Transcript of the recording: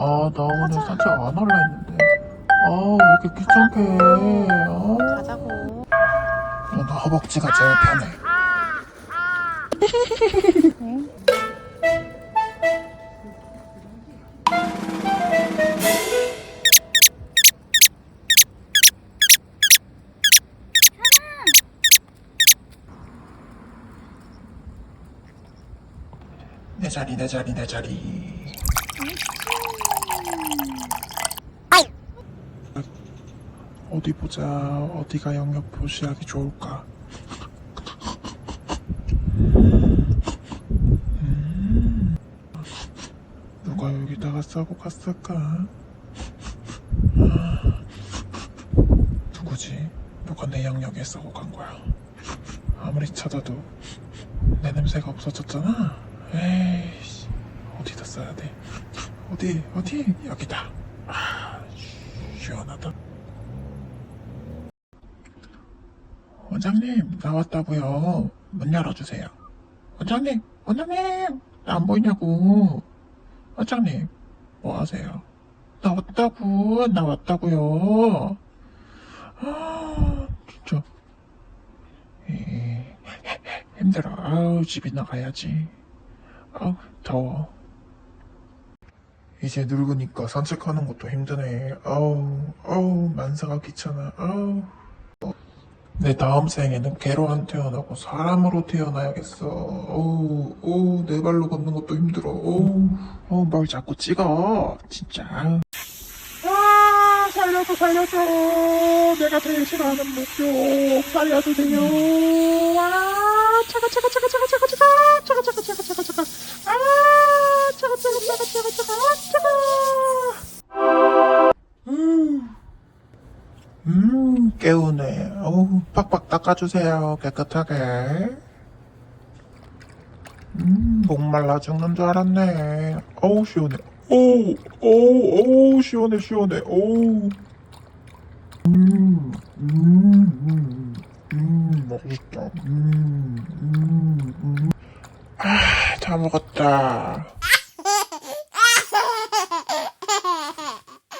아, 나 오늘 가자. 산책 안 할라 했는데. 아, 왜 이렇게 귀찮게 해. 아, 가자고. 나 허벅지가 제일 편해. 응? 내 자리, 내 자리, 내 자리. 어디 보자. 어디가 영역 표시하기 좋을까? 음, 누가 여기다가 싸고 갔을까? 아, 누구지? 누가 내 영역에 싸고 간 거야? 아무리 찾아도 내 냄새가 없어졌잖아. 에이씨, 어디다 써야 돼? 어디, 어디? 여기다. 아, 시원하다. 원장님, 나왔다고요. 문 열어주세요. 원장님, 원장님, 나 안 보이냐고. 원장님, 뭐 하세요? 나왔다고, 나왔다고요. 아, 진짜. 이, 힘들어. 아우, 집이 나가야지. 아우, 더워. 이제 늙으니까 산책하는 것도 힘드네. 아우, 아우, 만사가 귀찮아. 아우. 내 다음 생에는 개로 안 태어나고 사람으로 태어나야겠어. 어우, 어우, 내 발로 걷는 것도 힘들어. 어우, 어우, 뭘 자꾸 찍어. 진짜. 아, 살려줘, 살려줘. 내가 제일 싫어하는 목표. 살려주세요. 차가, 차가, 차가, 차가, 음, 깨우네. 어우, 팍팍 닦아주세요. 깨끗하게. 음, 목말라 죽는 줄 알았네. 어우, 시원해. 오우, 오우, 오우, 시원해, 시원해. 오우. 음, 음, 음, 음, 맛있다. 음, 음, 음. 아, 다 먹었다.